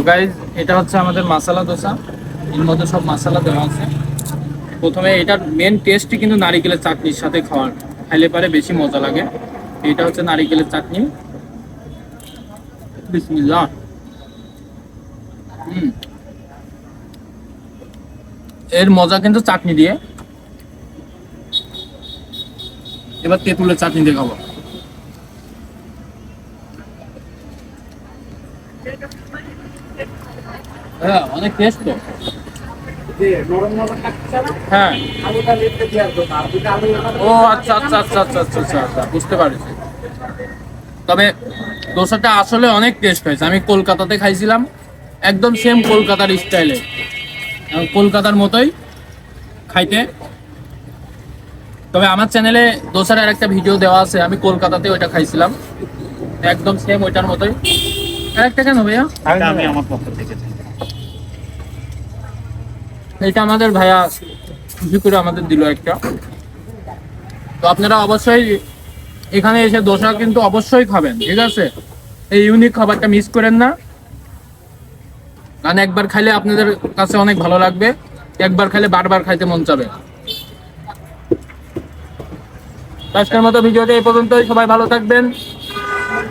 তো গাইজ এটা হচ্ছে আমাদের মাসালা দোসা এর মধ্যে সব মশলা দেওয়া আছে। প্রথমে এটার মেন টেস্টই কিন্তু নারিকেলের চাটনির সাথে খাওয়ার। খাইলে পারে বেশি মজা লাগে। এটা হচ্ছে নারিকেলের চাটনি। এর মজা কিন্তু চাটনি দিয়ে। এবার তেঁতুলের চাটনি দিয়ে খাব হ্যাঁ অনেক টেস্ট তো। হ্যাঁ। ও আচ্ছা আচ্ছা আচ্ছা আচ্ছা আচ্ছা আচ্ছা আচ্ছা বুঝতে পারছি। তবে দোসাটা আসলে অনেক টেস্ট হয়েছে। আমি কলকাতাতে খাইছিলাম একদম সেম কলকাতার স্টাইলে কলকাতার মতোই খাইতে। তবে আমার চ্যানেলে দোসার আর একটা ভিডিও দেওয়া আছে আমি কলকাতাতে ওইটা খাইছিলাম। একদম সেম ওইটার মতোই। আরেকটা কেন ভাইয়া? আমি আমার পক্ষ থেকে। এটা আমাদের ভাইয়া খুশি করে আমাদের দিল একটা। তো আপনারা অবশ্যই এখানে এসে দোসা কিন্তু অবশ্যই খাবেন ঠিক আছে? এই ইউনিক খাবারটা মিস করেন না। কারণ একবার খাইলে আপনাদের কাছে অনেক ভালো লাগবে একবার খাইলে বারবার খাইতে মন চাবে। আজকের মতো ভিডিওটা এই পর্যন্তই সবাই ভালো থাকবেন।